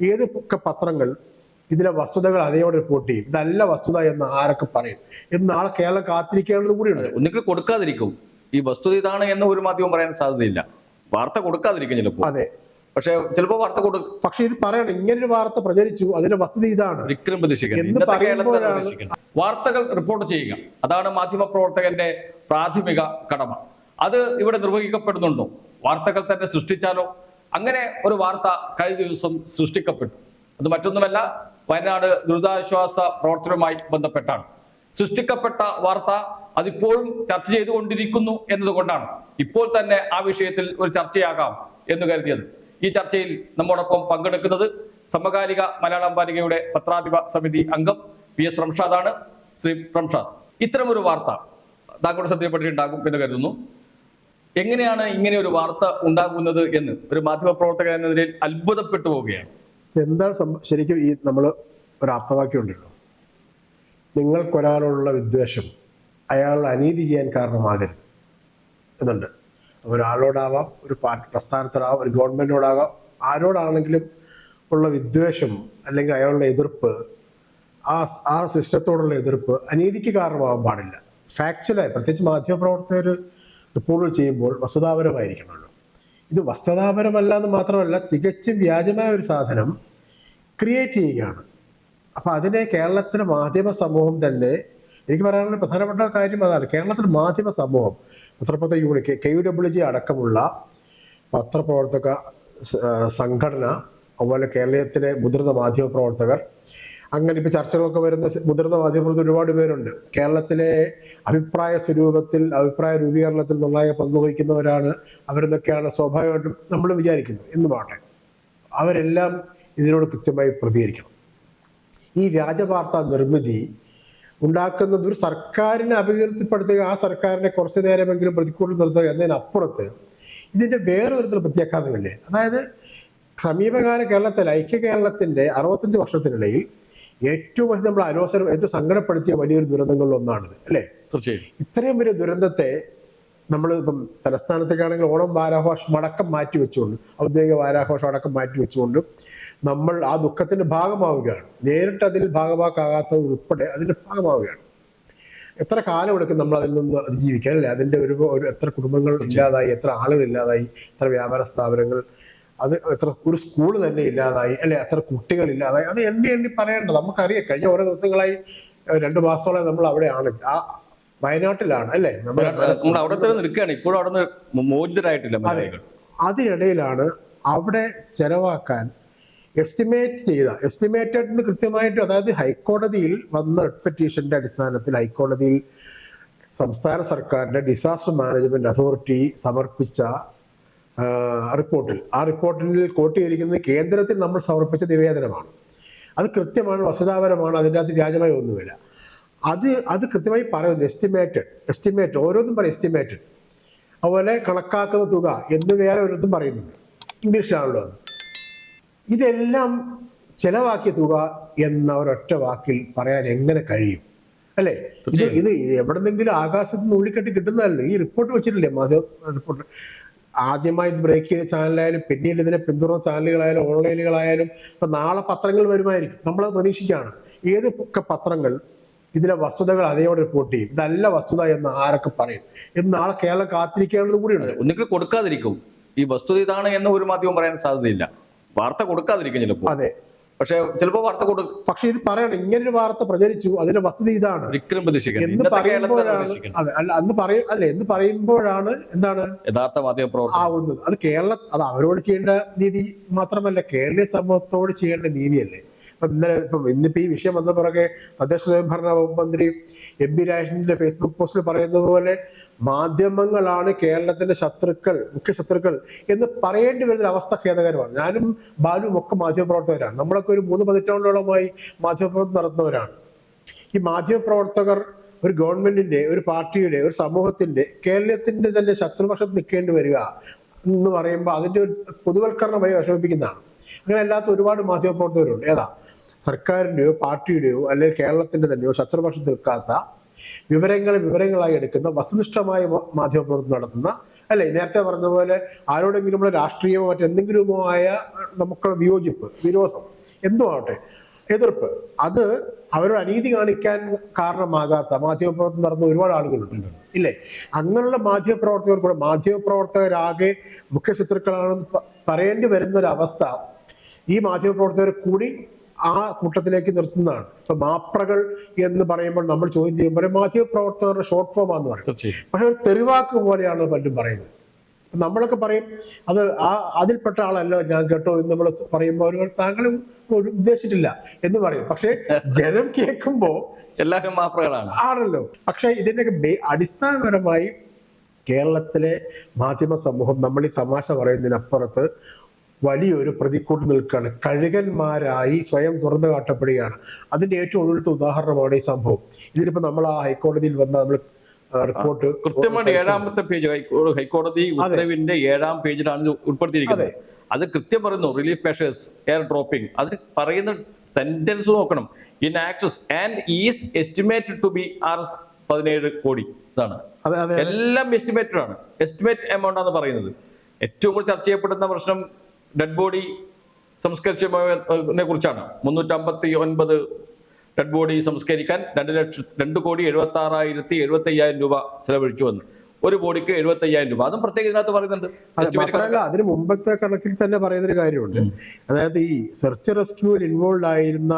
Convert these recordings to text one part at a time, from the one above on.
ഏതൊക്കെ പത്രങ്ങൾ ഇതിലെ വസ്തുതകൾ അതേപോലെ റിപ്പോർട്ട് ചെയ്യും? ഇതല്ല വസ്തുത എന്ന് ആരൊക്കെ പറയും? എന്ന് നാളെ കേരളം കാത്തിരിക്കേണ്ടത് കൂടിയുണ്ട് ഒന്നുകിൽ കൊടുക്കാതിരിക്കും. ഈ വസ്തുത ഇതാണ് എന്ന് ഒരു മാധ്യമം പറയാൻ സാധ്യതയില്ല. വാർത്ത കൊടുക്കാതിരിക്കും ചിലപ്പോൾ. അതെ. പക്ഷേ ചിലപ്പോൾ വാർത്ത കൊടുക്കും പക്ഷേ ഇത് പറയണം. ഒരു വാർത്ത പ്രചരിച്ചു. അതിന്റെ വസ്തുത ഇതാണ്. വിക്രം പ്രതീക്ഷിക്കുന്നത് പ്രതീക്ഷിക്കണം. വാർത്തകൾ റിപ്പോർട്ട് ചെയ്യുക. അതാണ് മാധ്യമ പ്രവർത്തകന്റെ പ്രാഥമിക കടമ. അത് ഇവിടെ നിർവഹിക്കപ്പെടുന്നുണ്ടോ? വാർത്തകൾ തന്നെ സൃഷ്ടിച്ചാലോ? അങ്ങനെ ഒരു വാർത്ത കഴിഞ്ഞ ദിവസം സൃഷ്ടിക്കപ്പെട്ടു. അത് മറ്റൊന്നുമല്ല വയനാട് ദുരിതാശ്വാസ പ്രവർത്തനവുമായി ബന്ധപ്പെട്ടാണ്. സൃഷ്ടിക്കപ്പെട്ട വാർത്ത അതിപ്പോഴും ചർച്ച ചെയ്തുകൊണ്ടിരിക്കുന്നു എന്നതുകൊണ്ടാണ് ഇപ്പോൾ തന്നെ ആ വിഷയത്തിൽ ഒരു ചർച്ചയാകാം എന്ന് കരുതിയത്. ഈ ചർച്ചയിൽ നമ്മോടൊപ്പം പങ്കെടുക്കുന്നത് സമകാലിക മലയാളം ബാലികയുടെ പത്രാധിപ സമിതി അംഗം പി എസ് റംഷാദാണ്. ശ്രീ റംഷാദ് ഇത്തരമൊരു വാർത്ത താങ്കളുടെ ശ്രദ്ധയപ്പെട്ടിട്ടുണ്ടാകും എന്ന് കരുതുന്നു. എങ്ങനെയാണ് ഇങ്ങനെ ഒരു വാർത്ത ഉണ്ടാകുന്നത് എന്ന് ഒരു മാധ്യമപ്രവർത്തകൻ എന്ന നിലയിൽ അത്ഭുതപ്പെട്ടു പോവുകയാണ്. എന്താണ് ശരിക്കും ഈ നമ്മൾ ഒരു അർത്ഥവാക്യം ഉണ്ടല്ലോ. നിങ്ങൾക്കൊരാളോടുള്ള വിദ്വേഷം അയാളെ അനീതി ചെയ്യാൻ കാരണമാകരുത് എന്നുണ്ട്. ഒരാളോടാവാം ഒരു പാർട്ടി പ്രസ്ഥാനത്തോടാവാം ഒരു ഗവൺമെന്റിനോടാകാം ആരോടാണെങ്കിലും ഉള്ള വിദ്വേഷം അല്ലെങ്കിൽ അയാളുടെ എതിർപ്പ് ആ ആ സിസ്റ്റത്തോടുള്ള എതിർപ്പ് അനീതിക്ക് കാരണമാകാൻ പാടില്ല. ഫാക്ച്വലായി പ്രത്യേകിച്ച് മാധ്യമപ്രവർത്തകർ റിപ്പോർട്ടുകൾ ചെയ്യുമ്പോൾ വസ്തുതാപരമായിരിക്കണമല്ലോ. ഇത് വസ്തുതാപരമല്ല എന്ന് മാത്രമല്ല തികച്ചും വ്യാജമായ ഒരു സാധനം ക്രിയേറ്റ് ചെയ്യുകയാണ്. അപ്പൊ അതിനെ കേരളത്തിലെ മാധ്യമ സമൂഹം തന്നെ എനിക്ക് പറയാനുള്ള പ്രധാനപ്പെട്ട കാര്യം അതാണ്. കേരളത്തിലെ മാധ്യമ സമൂഹം പത്രപ്രവർത്തക unit K U W G അടക്കമുള്ള പത്രപ്രവർത്തക സംഘടന അതുപോലെ കേരളത്തിലെ മുതിർന്ന മാധ്യമ പ്രവർത്തകർ അങ്ങനെ ഇപ്പൊ ചർച്ചകളൊക്കെ വരുന്ന മുതിർന്ന മാധ്യമപ്രവർത്തകർ ഒരുപാട് പേരുണ്ട്. കേരളത്തിലെ അഭിപ്രായ സ്വരൂപത്തിൽ അഭിപ്രായ രൂപീകരണത്തിൽ നിർണായക പങ്കുവഹിക്കുന്നവരാണ് അവരെന്നൊക്കെയാണ് സ്വാഭാവികമായിട്ടും നമ്മൾ വിചാരിക്കുന്നത്. എന്ന് പാട്ടെ. അവരെല്ലാം ഇതിനോട് കൃത്യമായി പ്രതികരിക്കണം. ഈ വ്യാജ വാർത്താ നിർമ്മിതി ഉണ്ടാക്കുന്നത് ഒരു സർക്കാരിനെ അപകീർത്തിപ്പെടുത്തുക ആ സർക്കാരിനെ കുറച്ചു നേരമെങ്കിലും പ്രതികൂലം നിർത്തുക എന്നതിനപ്പുറത്ത് ഇതിന്റെ വേറെ തരത്തിൽ പ്രത്യാഘാതമില്ലേ അതായത് സമീപകാല കേരളത്തിൽ ഐക്യ കേരളത്തിന്റെ അറുപത്തഞ്ച് വർഷത്തിനിടയിൽ ഏറ്റവും നമ്മൾ അനോസരം ഏറ്റവും സങ്കടപ്പെടുത്തിയ വലിയൊരു ദുരന്തങ്ങളിൽ ഒന്നാണിത് അല്ലേ? തീർച്ചയായും. ഇത്രയും വലിയ ദുരന്തത്തെ നമ്മൾ ഇപ്പം തലസ്ഥാനത്തേക്കാണെങ്കിൽ ഓണം വാരാഘോഷം അടക്കം മാറ്റി വെച്ചുകൊണ്ട് ഔദ്യോഗിക വാരാഘോഷം അടക്കം മാറ്റി വെച്ചുകൊണ്ട് നമ്മൾ ആ ദുഃഖത്തിന്റെ ഭാഗമാവുകയാണ്. നേരിട്ട് അതിൽ ഭാഗമാക്കാകാത്തത് ഉൾപ്പെടെ അതിന്റെ ഭാഗമാവുകയാണ്. എത്ര കാലം എടുക്കും നമ്മൾ അതിൽ നിന്ന് അതിജീവിക്കാൻ അല്ലേ? അതിന്റെ ഒരു ഒരു എത്ര കുടുംബങ്ങൾ ഇല്ലാതായി എത്ര ആളുകൾ ഇല്ലാതായി എത്ര വ്യാപാര സ്ഥാപനങ്ങൾ അത് എത്ര ഒരു സ്കൂൾ തന്നെ ഇല്ലാതായി അല്ലെ എത്ര കുട്ടികൾ ഇല്ലാതായി അത് എണ്ണി എണ്ണി പറയേണ്ടത്. നമുക്കറിയാം കഴിഞ്ഞ ഓരോ ദിവസങ്ങളായി രണ്ട് മാസത്തോളം നമ്മൾ അവിടെയാണ്. ആ വയനാട്ടിലാണ് അല്ലേ? നമ്മൾ അവിടെ തന്നെ നിൽക്കുകയാണ്. ഇപ്പോഴും അവിടെ മോചിതരായിട്ടില്ല മലയാളികൾ. അതിനിടയിലാണ് അവിടെ ചെലവാക്കാൻ എസ്റ്റിമേറ്റ് ചെയ്ത എസ്റ്റിമേറ്റഡ് കൃത്യമായിട്ട് അതായത് ഹൈക്കോടതിയിൽ വന്ന പെറ്റീഷന്റെ അടിസ്ഥാനത്തിൽ ഹൈക്കോടതിയിൽ സംസ്ഥാന സർക്കാരിന്റെ ഡിസാസ്റ്റർ മാനേജ്മെന്റ് അതോറിറ്റി സമർപ്പിച്ച റിപ്പോർട്ടിൽ. ആ റിപ്പോർട്ടിൽ കോട്ട് ചെയ്തിരിക്കുന്നത് കേന്ദ്രത്തിൽ നമ്മൾ സമർപ്പിച്ച നിവേദനമാണ്. അത് കൃത്യമാണ് വസ്തുതാപരമാണ് അതിന്റെ അകത്ത് വ്യാജമായി ഒന്നുമില്ല. അത് അത് കൃത്യമായി പറയുന്നു എസ്റ്റിമേറ്റഡ് എസ്റ്റിമേറ്റ് ഓരോന്നും പറയും എസ്റ്റിമേറ്റഡ് അതുപോലെ കണക്കാക്കുന്ന തുക എന്ന് വേറെ ഒരിടത്തും പറയുന്നുണ്ട്. ഇംഗ്ലീഷിലാണല്ലോ അത്. ഇതെല്ലാം ചെലവാക്കിയ തുക എന്ന ഒരൊറ്റ വാക്കിൽ പറയാൻ എങ്ങനെ കഴിയും? അല്ലേ? ഇത് ഇത് എവിടെന്നെങ്കിലും ആകാശത്ത് നിന്ന് ഉള്ളിക്കെട്ടി കിട്ടുന്നതല്ലേ? ഈ റിപ്പോർട്ട് വെച്ചിട്ടില്ലേ? മാധ്യമ റിപ്പോർട്ട്. ആദ്യമായി ബ്രേക്ക് ചെയ്ത ചാനലായാലും പിന്നീട് ഇതിനെ പിന്തുടർന്ന ചാനലുകളായാലും ഓൺലൈനുകളായാലും ഇപ്പൊ നാളെ പത്രങ്ങൾ വരുമായിരിക്കും. നമ്മൾ പ്രതീക്ഷിക്കുകയാണ്. ഏതൊക്കെ പത്രങ്ങൾ ഇതിലെ വസ്തുതകൾ അതേപോലെ റിപ്പോർട്ട് ചെയ്യും? ഇതല്ല വസ്തുത എന്ന് ആരൊക്കെ പറയും? എന്ന് നാളെ കേരളം കാത്തിരിക്കേണ്ടത് കൂടിയുണ്ട്. ഒന്നുകിൽ കൊടുക്കാതിരിക്കും. ഈ വസ്തുത ഇതാണ് എന്ന് ഒരു മാധ്യമം പറയാൻ സാധ്യതയില്ല. വാർത്ത കൊടുക്കാതിരിക്കും ചിലപ്പോൾ. അതെ. പക്ഷെ ചിലപ്പോൾ വാർത്ത കൊടുക്കും പക്ഷെ ഇത് പറയണം. ഇങ്ങനൊരു വാർത്ത പ്രചരിച്ചു. അതിന്റെ വസ്തുത ഇതാണ്. ഒരിക്കലും പ്രതീക്ഷിക്കുന്നത് എന്ന് പറയുമ്പോഴാണ് അതെ അല്ല അന്ന് പറയും അല്ലെ എന്ന് പറയുമ്പോഴാണ് എന്താണ്? യഥാർത്ഥ മാധ്യമ പ്രവർത്തനം ആവുന്നത്. അത് കേരള അത് അവരോട് ചെയ്യേണ്ട നീതി മാത്രമല്ല കേരളീയ സമൂഹത്തോട് ചെയ്യേണ്ട നീതിയല്ലേ? ഇപ്പൊ ഇന്നലെ ഇപ്പൊ ഇന്നിപ്പോ ഈ വിഷയം വന്ന പുറകെ തദ്ദേശ സ്വയംഭരണ വകുപ്പ് മന്ത്രി എം ബി രാജേഷിന്റെ ഫേസ്ബുക്ക് പോസ്റ്റിൽ പറയുന്നത് പോലെ മാധ്യമങ്ങളാണ് കേരളത്തിന്റെ ശത്രുക്കൾ മുഖ്യ ശത്രുക്കൾ എന്ന് പറയേണ്ടി വരുന്ന അവസ്ഥ ഖേദകരമാണ്. ഞാനും ബാലുവും ഒക്കെ മാധ്യമപ്രവർത്തകരാണ്. നമ്മളൊക്കെ ഒരു മൂന്ന് പതിറ്റാണ്ടോളമായി മാധ്യമപ്രവർത്തനം നടത്തുന്നവരാണ്. ഈ മാധ്യമപ്രവർത്തകർ ഒരു ഗവൺമെന്റിന്റെ ഒരു പാർട്ടിയുടെ ഒരു സമൂഹത്തിന്റെ കേരളത്തിന്റെ തന്നെ ശത്രുപക്ഷത്ത് നിൽക്കേണ്ടി വരിക എന്ന് പറയുമ്പോൾ അതിന്റെ ഒരു പൊതുവൽക്കരണം വഴി വിഷമിപ്പിക്കുന്നതാണ്. അങ്ങനെ അല്ലാത്ത ഒരുപാട് മാധ്യമപ്രവർത്തകരുണ്ട്. ഏതാ? സർക്കാരിന്റെയോ പാർട്ടിയുടെയോ അല്ലെങ്കിൽ കേരളത്തിന്റെ തന്നെയോ ശത്രുപക്ഷത്ത് നിൽക്കാത്ത വിവരങ്ങൾ വിവരങ്ങളായി എടുക്കുന്ന വസ്തുനിഷ്ഠമായ മാധ്യമപ്രവർത്തനം നടത്തുന്ന അല്ലെ? നേരത്തെ പറഞ്ഞ പോലെ ആരോടെങ്കിലും രാഷ്ട്രീയമോ ആയ നമുക്കുള്ള വിയോജിപ്പ് വിരോധം എന്തോ ആവട്ടെ എതിർപ്പ് അത് അവരോട് അനീതി കാണിക്കാൻ കാരണമാകാത്ത മാധ്യമപ്രവർത്തനം നടന്ന ഒരുപാട് ആളുകളുണ്ട് ഇല്ലേ? അങ്ങനെയുള്ള മാധ്യമപ്രവർത്തകർ കൂടെ മാധ്യമപ്രവർത്തകരാകെ മുഖ്യ ശത്രുക്കളാണെന്ന് പറയേണ്ടി വരുന്ന ഒരു അവസ്ഥ ഈ മാധ്യമപ്രവർത്തകർ കൂടി ആ കൂട്ടത്തിലേക്ക് നിർത്തുന്നതാണ്. ഇപ്പൊ മാപ്രകൾ എന്ന് പറയുമ്പോൾ നമ്മൾ ചോദ്യം ചെയ്യുമ്പോൾ മാധ്യമപ്രവർത്തകരുടെ ഷോർട്ട് ഫോം ആണെന്ന് പറയും. പക്ഷെ ഒരു തെരുവാക്ക് പോലെയാണ് പലരും പറയുന്നത്. നമ്മളൊക്കെ പറയും അത് ആ അതിൽപ്പെട്ട ആളല്ല ഞാൻ കേട്ടോ എന്ന് നമ്മൾ പറയുമ്പോൾ അവർ താങ്കൾ ഉദ്ദേശിച്ചിട്ടില്ല എന്ന് പറയും. പക്ഷെ ജനം കേൾക്കുമ്പോൾ എല്ലാവരും മാപ്രകളാണ്. ആണല്ലോ. പക്ഷെ ഇതിന്റെയൊക്കെ അടിസ്ഥാനപരമായി കേരളത്തിലെ മാധ്യമ സമൂഹം നമ്മൾ ഈ തമാശ പറയുന്നതിനപ്പുറത്ത് വലിയൊരു പ്രതിക്കൂട്ട് നിൽക്കുകയാണ് കഴുകന്മാരായി സ്വയം തുറന്നു കാട്ടപ്പെടുകയാണ്. അതിന്റെ ഏറ്റവും ഒടുവിലത്തെ ഉദാഹരണമാണ് ഈ സംഭവം. ഇതിനിപ്പോ നമ്മൾ ആ ഹൈക്കോടതിയിൽ വന്ന നമ്മൾ റിപ്പോർട്ട് കൃത്യമായിട്ട് ഏഴാമത്തെ പേജ് ഹൈക്കോ- ഹൈക്കോടതി ഉത്തരവിന്റെ ഏഴാം പേജിലാണ് ഉൾപ്പെടുത്തിയിരിക്കുന്നത്. അത്. കൃത്യം പറയുന്നു റിലീഫ് മെഷേഴ്സ് എയർ ഡ്രോപ്പിംഗ് അതിന് പറയുന്ന സെന്റൻസ് നോക്കണം. In excess and is estimated to be R S പതിനേഴ് കോടി. ഇതാണ്. അതെ അതെ എല്ലാം എസ്റ്റിമേറ്റഡ് ആണ്. എസ്റ്റിമേറ്റ് എമൗണ്ട് ആണ് പറയുന്നത്. ഏറ്റവും കൂടുതൽ ചർച്ച ചെയ്യപ്പെടുന്ന പ്രശ്നം ഡെഡ് ബോഡി സംസ്കരിച്ചതിനെ കുറിച്ചാണ്. മുന്നൂറ്റമ്പത്തി ഒൻപത് ഡെഡ് ബോഡി സംസ്കരിക്കാൻ രണ്ട് ലക്ഷം രണ്ട് കോടി എഴുപത്തി ആറായിരത്തി എഴുപത്തി അയ്യായിരം രൂപ ചെലവഴിച്ചു വന്നു ഒരു ബോഡിക്ക് എഴുപത്തി അയ്യായിരം രൂപ. അതും പ്രത്യേകം ഇതിനകത്ത് പറയുന്നുണ്ട്. മാത്രമല്ല അതിന് മുമ്പത്തെ കണക്കിൽ തന്നെ പറയുന്ന ഒരു കാര്യമുണ്ട് അതായത് ഈ സെർച്ച് റെസ്ക്യൂവിൽ ഇൻവോൾവ് ആയിരുന്ന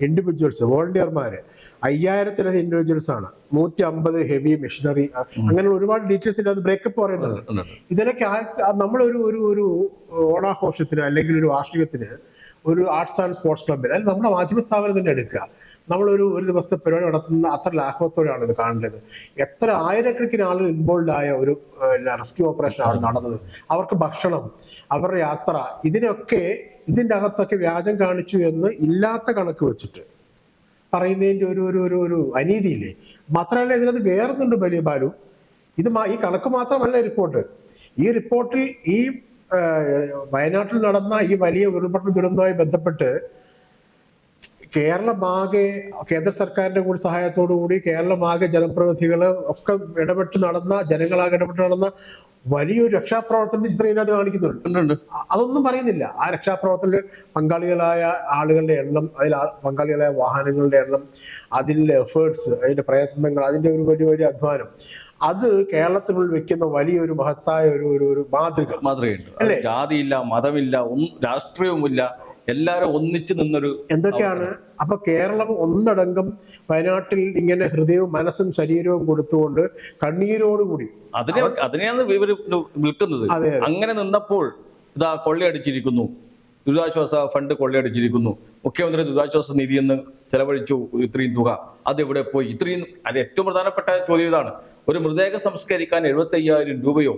ഇൻഡിവിജ്വൽസ് വോളണ്ടിയർമാര് അയ്യായിരത്തിലധികം ഇൻഡിവിജ്വൽസ് ആണ്. നൂറ്റി അമ്പത് ഹെവി മെഷീനറി അങ്ങനെയുള്ള ഒരുപാട് ഡീറ്റെയിൽസ് അത് ബ്രേക്കപ്പ് പറയുന്നുണ്ട്. ഇതിനൊക്കെ നമ്മളൊരു ഒരു ഒരു ഓണാഘോഷത്തിന് അല്ലെങ്കിൽ ഒരു വാർഷികത്തിന് ഒരു ആർട്സ് ആൻഡ് സ്പോർട്സ് ക്ലബിൽ അല്ലെങ്കിൽ നമ്മുടെ മാധ്യമ സ്ഥാപനം തന്നെ എടുക്കുക. നമ്മളൊരു ഒരു ദിവസത്തെ പരിപാടി നടത്തുന്ന അത്ര ലാഘവത്തോടെയാണ് ഇത് കാണേണ്ടത്. എത്ര ആയിരക്കണക്കിന് ആളുകൾ ഇൻവോൾവ് ആയ ഒരു റെസ്ക്യൂ ഓപ്പറേഷൻ ആണ് നടന്നത്. അവർക്ക് ഭക്ഷണം അവരുടെ യാത്ര ഇതിനൊക്കെ ഇതിന്റെ അകത്തൊക്കെ വ്യാജം കാണിച്ചു എന്ന് ഇല്ലാത്ത കണക്ക് വെച്ചിട്ട് പറയുന്നതിന്റെ ഒരു ഒരു ഒരു ഒരു അനീതിയില്ലേ? മാത്രമല്ല ഇതിനകത്ത് വേറൊന്നുണ്ട് വലിയ ബാലു. ഇത് ഈ കണക്ക് മാത്രമല്ല റിപ്പോർട്ട്. ഈ റിപ്പോർട്ടിൽ ഈ വയനാട്ടിൽ നടന്ന ഈ വലിയ ഉരുൾപൊട്ടൽ ദുരന്തവുമായി ബന്ധപ്പെട്ട് കേരളമാകെ കേന്ദ്ര സർക്കാരിന്റെ കൂടി സഹായത്തോടു കൂടി കേരളമാകെ ജനപ്രതിനിധികൾ ഒക്കെ ഇടപെട്ട് നടന്ന ജനങ്ങളാകെ ഇടപെട്ട് നടന്ന വലിയൊരു രക്ഷാപ്രവർത്തനത്തിന്റെ ചിത്രം ഇതിനകത്ത് കാണിക്കുന്നുണ്ട്. അതൊന്നും പറയുന്നില്ല. ആ രക്ഷാപ്രവർത്തനത്തിൽ പങ്കാളികളായ ആളുകളുടെ എണ്ണം അതിൽ പങ്കാളികളായ വാഹനങ്ങളുടെ എണ്ണം അതിന്റെ എഫേർട്സ് അതിന്റെ പ്രയത്നങ്ങൾ അതിന്റെ ഒരു വലിയ വലിയ അധ്വാനം. അത് കേരളത്തിനുള്ളിൽ വെക്കുന്ന വലിയൊരു മഹത്തായ ഒരു ഒരു മാതൃക. മാതൃകയുണ്ട്. ജാതിയില്ല മതമില്ല ഒന്നും രാഷ്ട്രീയവുമില്ല. എല്ലാവരും ഒന്നിച്ചു നിന്നൊരു എന്തൊക്കെയാണ്? അപ്പൊ കേരളം ഒന്നടങ്കം വയനാട്ടിൽ ഇങ്ങനെ ഹൃദയവും മനസ്സും ശരീരവും കൊടുത്തുകൊണ്ട് കണ്ണീരോടുകൂടി അതിനെ അതിനെയാണ് ഇവർ വിൽക്കുന്നത്. അങ്ങനെ നിന്നപ്പോൾ ഇതാ കൊള്ളയടിച്ചിരിക്കുന്നു. ദുരിതാശ്വാസ ഫണ്ട് കൊള്ളയടിച്ചിരിക്കുന്നു. മുഖ്യമന്ത്രി ദുരിതാശ്വാസ നിധി എന്ന് ചെലവഴിച്ചു ഇത്രയും തുക. അതെവിടെ പോയി? ഇത്രയും അത് ഏറ്റവും പ്രധാനപ്പെട്ട ചോദ്യം ഇതാണ്. ഒരു മൃതദേഹം സംസ്കരിക്കാൻ എഴുപത്തി അയ്യായിരം രൂപയോ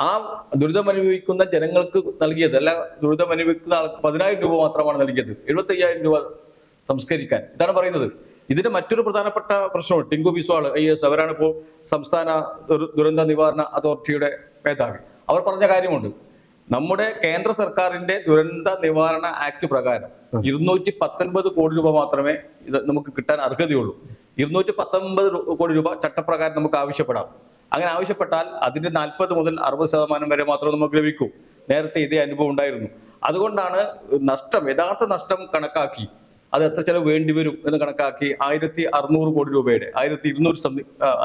ആ ദുരിതമനുഭവിക്കുന്ന ജനങ്ങൾക്ക് നൽകിയത് അല്ല ദുരിതമനുഭവിക്കുന്ന ആൾക്ക് പതിനായിരം രൂപ മാത്രമാണ് നൽകിയത്. എഴുപത്തി അയ്യായിരം രൂപ സംസ്കരിക്കാൻ. ഇതാണ് പറയുന്നത്. ഇതിന്റെ മറ്റൊരു പ്രധാനപ്പെട്ട പ്രശ്നമാണ് ടിങ്കു ബിസ്വാൾ ഐ എസ് അവരാണ് ഇപ്പോൾ സംസ്ഥാന ദുര- ദുരന്ത നിവാരണ അതോറിറ്റിയുടെ മേധാവി. അവർ പറഞ്ഞ കാര്യമുണ്ട്. നമ്മുടെ കേന്ദ്ര സർക്കാരിന്റെ ദുരന്ത നിവാരണ ആക്ട് പ്രകാരം ഇരുന്നൂറ്റി പത്തൊൻപത് കോടി രൂപ മാത്രമേ ഇത് നമുക്ക് കിട്ടാൻ അർഹതയുള്ളൂ. ഇരുന്നൂറ്റി പത്തൊൻപത് കോടി രൂപ ചട്ടപ്രകാരം നമുക്ക് ആവശ്യപ്പെടാം. അങ്ങനെ ആവശ്യപ്പെട്ടാൽ അതിന്റെ നാൽപ്പത് മുതൽ അറുപത് ശതമാനം വരെ മാത്രം നമുക്ക് ലഭിക്കൂ. നേരത്തെ ഇതേ അനുഭവം ഉണ്ടായിരുന്നു. അതുകൊണ്ടാണ് നഷ്ടം യഥാർത്ഥ നഷ്ടം കണക്കാക്കി. അത് എത്ര ചെലവ് വേണ്ടി വരും എന്ന് കണക്കാക്കി ആയിരത്തി അറുന്നൂറ് കോടി രൂപയുടെ ആയിരത്തി ഇരുന്നൂറ്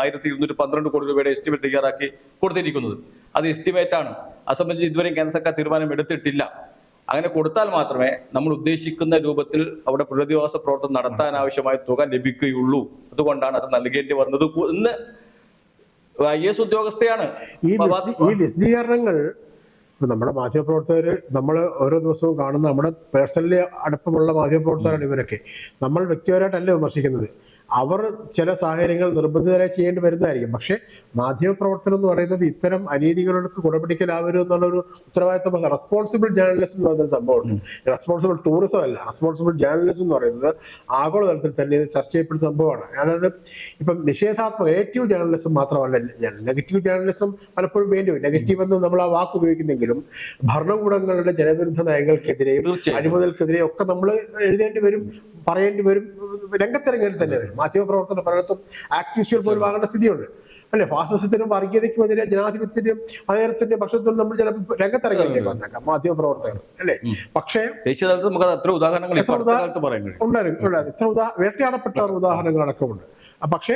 ആയിരത്തി ഇരുന്നൂറ്റി പന്ത്രണ്ട് കോടി രൂപയുടെ എസ്റ്റിമേറ്റ് തയ്യാറാക്കി കൊടുത്തിരിക്കുന്നത്. അത് എസ്റ്റിമേറ്റ് ആണ്. അത് സംബന്ധിച്ച് ഇതുവരെയും കേന്ദ്ര സർക്കാർ തീരുമാനം എടുത്തിട്ടില്ല. അങ്ങനെ കൊടുത്താൽ മാത്രമേ നമ്മൾ ഉദ്ദേശിക്കുന്ന രൂപത്തിൽ അവിടെ പുനരധിവാസ പ്രവർത്തനം നടത്താൻ ആവശ്യമായ തുക ലഭിക്കുകയുള്ളൂ. അതുകൊണ്ടാണ് അത് നൽകേണ്ടി വന്നത്. ഇന്ന് ഐ എസ് ഉദ്യോഗസ്ഥയാണ്. ഈ വിശദീ- ഈ വിശദീകരണങ്ങൾ നമ്മുടെ മാധ്യമപ്രവർത്തകർ നമ്മൾ ഓരോ ദിവസവും കാണുന്ന നമ്മുടെ പേഴ്സണലി അടുപ്പമുള്ള മാധ്യമപ്രവർത്തകരാണ് ഇവരൊക്കെ. നമ്മൾ വ്യക്തിപരമായിട്ടല്ല വിമർശിക്കുന്നത്. അവർ ചില സാഹചര്യങ്ങൾ നിർബന്ധിതരായി ചെയ്യേണ്ടി വരുന്നതായിരിക്കും. പക്ഷെ മാധ്യമപ്രവർത്തനം എന്ന് പറയുന്നത് ഇത്തരം അനീതികൾക്ക് കുടപിടിക്കലാവരും എന്നുള്ളൊരു ഉത്തരവാദിത്വം റെസ്പോൺസിബിൾ ജേർണലിസം എന്ന് പറയുന്ന സംഭവമുണ്ട്. റെസ്പോൺസിബിൾ ടൂറിസം അല്ല. റെസ്പോൺസിബിൾ ജേർണലിസം എന്ന് പറയുന്നത് ആഗോളതലത്തിൽ തന്നെ ഇത് ചർച്ച ചെയ്യപ്പെടുന്ന സംഭവമാണ്. അതായത് ഇപ്പം നിഷേധാത്മക നെഗറ്റീവ് ജേർണലിസം മാത്രമല്ല നെഗറ്റീവ് ജേർണലിസം പലപ്പോഴും വേണ്ടി വരും നെഗറ്റീവ് എന്ന് നമ്മൾ ആ വാക്ക് ഉപയോഗിക്കുന്നെങ്കിലും ഭരണകൂടങ്ങളുടെ ജനവിരുദ്ധ നയങ്ങൾക്കെതിരെയും. അഴിമതികൾക്കെതിരെയും ഒക്കെ നമ്മൾ എഴുതേണ്ടി വരും പറയേണ്ടി വരും രംഗത്തിറങ്ങേണ്ടി തന്നെ വരും. മാധ്യമപ്രവർത്തന പലയിടത്തും ആക്ടിവിസ്റ്റുകൾ പോലും ആകേണ്ട സ്ഥിതിയുണ്ട്. അല്ലെ? ഫാസിസത്തിനും വർഗീയതയ്ക്കും എതിരെ ജനാധിപത്യത്തിനും അധികാരത്തിന്റെയും പക്ഷത്തിനും നമ്മൾ ചിലപ്പോൾ രംഗത്തിറങ്ങില്ലേ വന്നേക്കാം മാധ്യമ പ്രവർത്തകർ അല്ലെ? പക്ഷേ ദേശീയതലത്തിൽ നമുക്ക് എത്ര ഉദാഹരണങ്ങൾ ഉണ്ടായിരുന്നു. ഇത്ര ഉദാ വേട്ടയാടപ്പെട്ട ആ, പക്ഷേ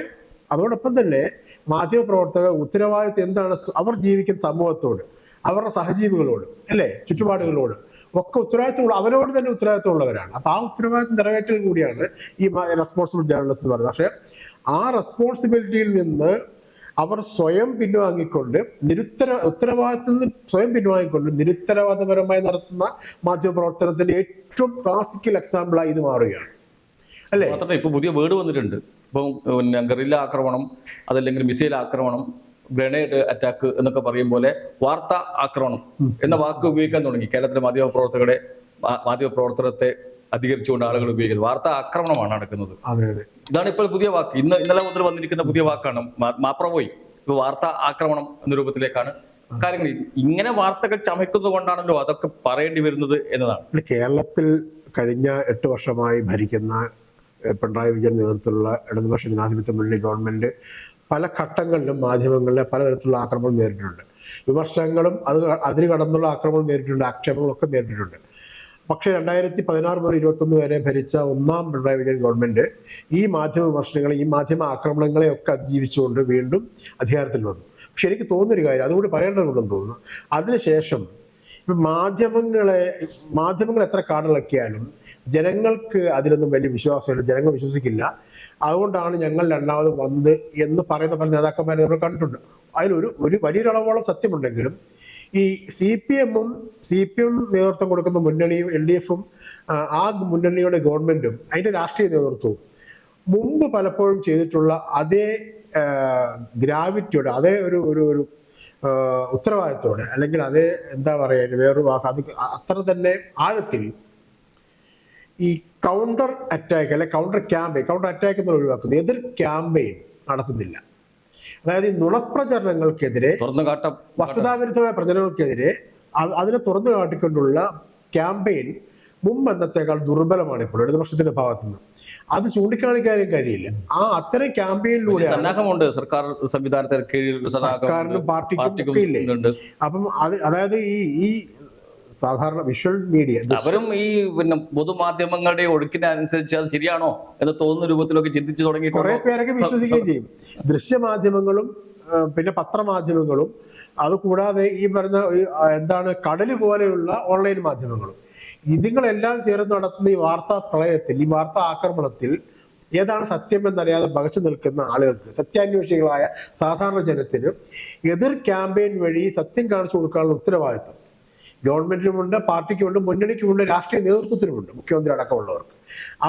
അതോടൊപ്പം തന്നെ മാധ്യമ പ്രവർത്തകർ ഉത്തരവാദിത്വം എന്താണ്? അവർ ജീവിക്കുന്ന സമൂഹത്തോട് അവരുടെ സഹജീവികളോട് അല്ലേ? ചുറ്റുപാടുകളോട്. ഒക്കെ ഉത്തരവാദിത്വം അവരോട് തന്നെ ഉത്തരവാദിത്വം ഉള്ളവരാണ് അപ്പൊ ആ ഉത്തരവാദിത്വം നിറവേറ്റൽ കൂടിയാണ് ഈ റെസ്പോൺസിബിൾ ജേർണലിസ്റ്റ് പറയുന്നത്. പക്ഷേ ആ റെസ്പോൺസിബിലിറ്റിയിൽ നിന്ന് അവർ സ്വയം പിൻവാങ്ങിക്കൊണ്ട് നിരുത്തര ഉത്തരവാദിത്തത്തിൽ നിന്ന് സ്വയം പിൻവാങ്ങിക്കൊണ്ട് നിരുത്തരവാദപരമായി നടത്തുന്ന മാധ്യമപ്രവർത്തനത്തിന്റെ ഏറ്റവും ക്ലാസിക്കൽ എക്സാമ്പിളായി ഇത് മാറുകയാണ്. അല്ലേ? മാത്രമല്ല ഇപ്പൊ പുതിയ വേർഡ് വന്നിട്ടുണ്ട്. ഇപ്പം ഗറില്ല ആക്രമണം അതല്ലെങ്കിൽ മിസൈൽ ആക്രമണം ഗ്രനേഡ് അറ്റാക്ക് എന്നൊക്കെ പറയും പോലെ വാർത്താ ആക്രമണം എന്ന വാക്ക് ഉപയോഗിക്കാൻ തുടങ്ങി. കേരളത്തിലെ മാധ്യമ പ്രവർത്തകരുടെ മാധ്യമ പ്രവർത്തനത്തെ അധികരിച്ചുകൊണ്ട് ആളുകൾ ഉപയോഗിക്കുന്നത് വാർത്താ ആക്രമണമാണ് നടക്കുന്നത്. ഇതാണ് ഇപ്പോൾ പുതിയ വാക്ക്. ഇന്ന് ഇന്നലെ മുതൽ വന്നിരിക്കുന്ന പുതിയ വാക്കാണ് മാപ്രവോയി ഇപ്പൊ വാർത്താ ആക്രമണം എന്ന രൂപത്തിലേക്കാണ് കാര്യങ്ങൾ ഇങ്ങനെ വാർത്തകൾ ചമയ്ക്കുന്നത് കൊണ്ടാണല്ലോ അതൊക്കെ പറയേണ്ടി വരുന്നത് എന്നതാണ്. കേരളത്തിൽ കഴിഞ്ഞ എട്ട് വർഷമായി ഭരിക്കുന്ന പിണറായി വിജയൻ നേതൃത്വത്തിലുള്ള ഇടതുപക്ഷ ജനാധിപത്യ മുന്നണി ഗവൺമെന്റ് പല ഘട്ടങ്ങളിലും മാധ്യമങ്ങളിലെ പലതരത്തിലുള്ള ആക്രമണം നേരിട്ടിട്ടുണ്ട്. വിമർശനങ്ങളും അത് അതിന് കടന്നുള്ള ആക്രമണം നേരിട്ടിട്ടുണ്ട്. ആക്ഷേപങ്ങളൊക്കെ നേരിട്ടിട്ടുണ്ട്. പക്ഷേ രണ്ടായിരത്തി പതിനാറ് മുതൽ ഇരുപത്തൊന്ന് വരെ ഭരിച്ച ഒന്നാം പിണറായി വിജയൻ ഗവൺമെന്റ് ഈ മാധ്യമ വിമർശനങ്ങളെ ഈ മാധ്യമ ആക്രമണങ്ങളെ ഒക്കെ അതിജീവിച്ചുകൊണ്ട് വീണ്ടും അധികാരത്തിൽ വന്നു. പക്ഷെ എനിക്ക് തോന്നുന്നൊരു കാര്യം അതുകൂടി പറയേണ്ടതുണ്ടെന്ന് തോന്നുന്നു. അതിനുശേഷം മാധ്യമങ്ങളെ മാധ്യമങ്ങൾ എത്ര കാടിളക്കിയാലും ജനങ്ങൾക്ക് അതിലൊന്നും വലിയ വിശ്വാസമില്ല ജനങ്ങൾ വിശ്വസിക്കില്ല. അതുകൊണ്ടാണ് ഞങ്ങൾ രണ്ടാമത് വന്ന് എന്ന് പറയുന്ന പല നേതാക്കന്മാരെ നമ്മൾ കണ്ടിട്ടുണ്ട്. അതിലൊരു ഒരു വലിയൊരളവോളം സത്യമുണ്ടെങ്കിലും ഈ സി പി എമ്മും സി പി എം നേതൃത്വം കൊടുക്കുന്ന മുന്നണിയും എൽ ഡി എഫും ആ മുന്നണിയുടെ ഗവൺമെന്റും അതിന്റെ രാഷ്ട്രീയ നേതൃത്വവും മുമ്പ് പലപ്പോഴും ചെയ്തിട്ടുള്ള അതേ ഗ്രാവിറ്റിയുടെ അതേ ഒരു ഒരു ഉത്തരവാദിത്തോടെ അല്ലെങ്കിൽ അത് എന്താ പറയുക വേറൊരു വാക്ക് അത് അത്ര തന്നെ ആഴത്തിൽ ഈ കൗണ്ടർ അറ്റാക്ക് അല്ലെ കൗണ്ടർ ക്യാമ്പയിൻ കൗണ്ടർ അറ്റാക്ക് എന്ന് ഒഴിവാക്കുന്നത് എതിർ ക്യാമ്പയിൻ നടത്തുന്നില്ല. അതായത് ഈ നുണപ്രചരണങ്ങൾക്കെതിരെ വസ്തുതാവിരുദ്ധമായ പ്രചരണങ്ങൾക്കെതിരെ അതിനെ തുറന്നു കാട്ടിക്കൊണ്ടുള്ള ക്യാമ്പയിൻ മുമ്പ് എന്നത്തേക്കാൾ ദുർബലമാണ് ഇപ്പോൾ ഇടതുപക്ഷത്തിന്റെ ഭാഗത്തു നിന്ന് അത് ചൂണ്ടിക്കാണിക്കാനും കഴിയില്ല. ആ അത്തരം ക്യാമ്പയിനിലൂടെ സന്നാഹമുണ്ട്. സർക്കാർ സംവിധാനത്തിന് കീഴിൽ സർക്കാരിനും പാർട്ടിക്കും ഒക്കെ ഇല്ലേ? അപ്പം അത് അതായത് ഈ ഈ സാധാരണ വിഷ്വൽ മീഡിയ അവരും ഈ പിന്നെ പൊതുമാധ്യമങ്ങളുടെ ഒഴുക്കിനനുസരിച്ച് അത് ശരിയാണോ എന്ന് തോന്നുന്ന രൂപത്തിലൊക്കെ ചിന്തിച്ചു തുടങ്ങി കുറെ പേരൊക്കെ വിശ്വസിക്കുകയും ചെയ്യും. ദൃശ്യമാധ്യമങ്ങളും പിന്നെ പത്രമാധ്യമങ്ങളും അതുകൂടാതെ ഈ പറഞ്ഞ എന്താണ് കടൽ പോലെയുള്ള ഓൺലൈൻ മാധ്യമങ്ങളും. ഇതുങ്ങളെല്ലാം ചേർന്ന് നടത്തുന്ന ഈ വാർത്താ പ്രളയത്തിൽ ഈ വാർത്താ ആക്രമണത്തിൽ ഏതാണ് സത്യം എന്നറിയാതെ പകച്ചു നിൽക്കുന്ന ആളുകൾക്ക് സത്യാന്വേഷികളായ സാധാരണ ജനത്തിന് എതിർ ക്യാമ്പയിൻ വഴി സത്യം കാണിച്ചു കൊടുക്കാനുള്ള ഉത്തരവാദിത്വം. ഗവൺമെന്റിനുമുണ്ട് പാർട്ടിക്കുമുണ്ട് മുന്നണിക്കുമുണ്ട് രാഷ്ട്രീയ നേതൃത്വത്തിനുമുണ്ട് മുഖ്യമന്ത്രി അടക്കമുള്ളവർക്ക്.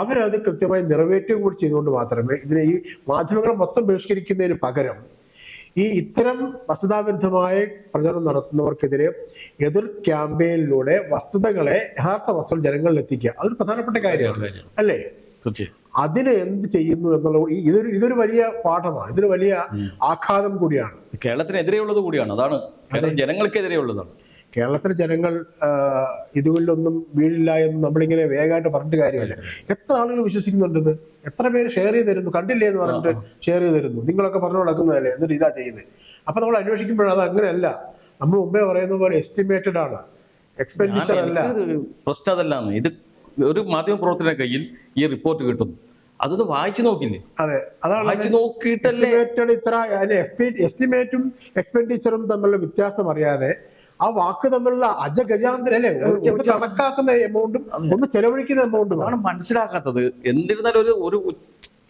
അവരത് കൃത്യമായി നിറവേറ്റുകയും കൂടി ചെയ്തുകൊണ്ട് മാത്രമേ ഇതിനെ ഈ മാധ്യമങ്ങളെ മൊത്തം ബഹിഷ്കരിക്കുന്നതിന് പകരം ഈ ഇത്തരം വസ്തുതാവിരുദ്ധമായ പ്രചരണം നടത്തുന്നവർക്കെതിരെ എതിർ ക്യാമ്പയിനിലൂടെ വസ്തുതകളെ യഥാർത്ഥ വസ്തുക്കൾ ജനങ്ങളിൽ എത്തിക്കുക അതൊരു പ്രധാനപ്പെട്ട കാര്യമാണ്. അല്ലേ? അതിന് എന്ത് ചെയ്യുന്നു എന്നുള്ള ഇതൊരു ഇതൊരു വലിയ പാഠമാണ്. ഇതൊരു വലിയ ആഘാതം കൂടിയാണ്. കേരളത്തിനെതിരെയുള്ളത് കൂടിയാണ്. അതാണ്. ജനങ്ങൾക്കെതിരെയുള്ളതാണ്. കേരളത്തിലെ ജനങ്ങൾ ഇതുകൊണ്ടൊന്നും വീഴില്ല എന്ന് നമ്മളിങ്ങനെ വേഗമായിട്ട് പറഞ്ഞിട്ട് കാര്യമില്ല. എത്ര ആളുകൾ വിശ്വസിക്കുന്നുണ്ടെന്ന്? ഇത് എത്ര പേര് ഷെയർ ചെയ്ത് തരുന്നു? കണ്ടില്ലേ എന്ന് പറഞ്ഞിട്ട് ഷെയർ ചെയ്ത് തരുന്നു. നിങ്ങളൊക്കെ പറഞ്ഞു നടക്കുന്നതല്ലേ? എന്നിട്ട് ഇതാ ചെയ്യുന്നത് അപ്പൊ നമ്മൾ അന്വേഷിക്കുമ്പോൾ അത് അങ്ങനെയല്ല. നമ്മൾ മുമ്പേ പറയുന്ന പോലെ എസ്റ്റിമേറ്റഡ് ആണ്. എക്സ്പെൻഡിച്ചർ അല്ല. പ്രശ്നം അതല്ലാന്ന്. ഇത് ഒരു മാധ്യമ പ്രവർത്തന കയ്യിൽ ഈ റിപ്പോർട്ട് കിട്ടുന്നു. അതൊന്ന് വായിച്ചു നോക്കില്ലേ അതെ. അതാണ് വായിച്ചു നോക്കിയിട്ടല്ലേ? ഇത്ര എസ്റ്റിമേറ്റും എക്സ്പെൻഡിച്ചറും തമ്മിലുള്ള വ്യത്യാസം അറിയാതെ ആ വാക്ക് തമ്മിലുള്ള അജഗജാന്തര അല്ലേ ഒന്ന് കണക്കാക്കുന്ന എമൗണ്ടും ഒന്ന് ചെലവഴിക്കുന്ന എമൗണ്ടും ആണ്. മനസ്സിലാക്കാത്തത്. എന്നിരുന്നാലും ഒരു ഒരു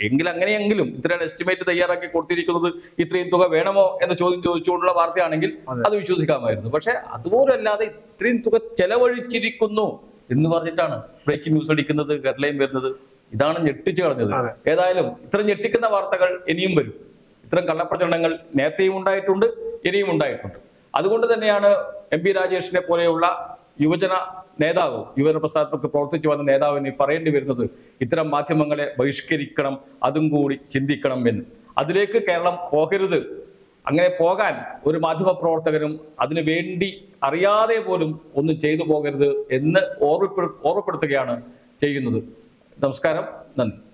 എങ്കിൽ അങ്ങനെയെങ്കിലും ഇത്രയും എസ്റ്റിമേറ്റ് തയ്യാറാക്കി കൊടുത്തിരിക്കുന്നത് ഇത്രയും തുക വേണമോ എന്ന ചോദ്യം ചോദിച്ചുകൊണ്ടുള്ള വാർത്തയാണെങ്കിൽ അത്. വിശ്വസിക്കാമായിരുന്നു. പക്ഷെ അതുപോലല്ലാതെ ഇത്രയും തുക ചെലവഴിച്ചിരിക്കുന്നു എന്ന് പറഞ്ഞിട്ടാണ് ബ്രേക്കിംഗ് ന്യൂസ് അടിക്കുന്നത് ഹെഡ്ലൈൻ വരുന്നത്. ഇതാണ് ഞെട്ടിച്ചു കളഞ്ഞത്. ഏതായാലും ഇത്ര ഞെട്ടിക്കുന്ന വാർത്തകൾ ഇനിയും വരും. ഇത്തരം കള്ളപ്രചരണങ്ങൾ നേരത്തെയും ഉണ്ടായിട്ടുണ്ട് ഇനിയും ഉണ്ടായിട്ടുണ്ട്. അതുകൊണ്ട് തന്നെയാണ് എം പി രാജേഷിനെ പോലെയുള്ള യുവജന നേതാവ് യുവജന പ്രസ്ഥാനത്തൊക്കെ പ്രവർത്തിച്ചു വന്ന നേതാവിന് പറയേണ്ടി വരുന്നത് ഇത്തരം മാധ്യമങ്ങളെ ബഹിഷ്കരിക്കണം അതും കൂടി ചിന്തിക്കണം എന്ന്. അതിലേക്ക് കേരളം പോകരുത്. അങ്ങനെ പോകാൻ ഒരു മാധ്യമ പ്രവർത്തകനും അതിനു വേണ്ടി അറിയാതെ പോലും ഒന്നും ചെയ്തു പോകരുത് എന്ന് ഓർമ്മപ്പെടു ഓർമ്മപ്പെടുത്തുകയാണ് ചെയ്യുന്നത്. നമസ്കാരം. നന്ദി.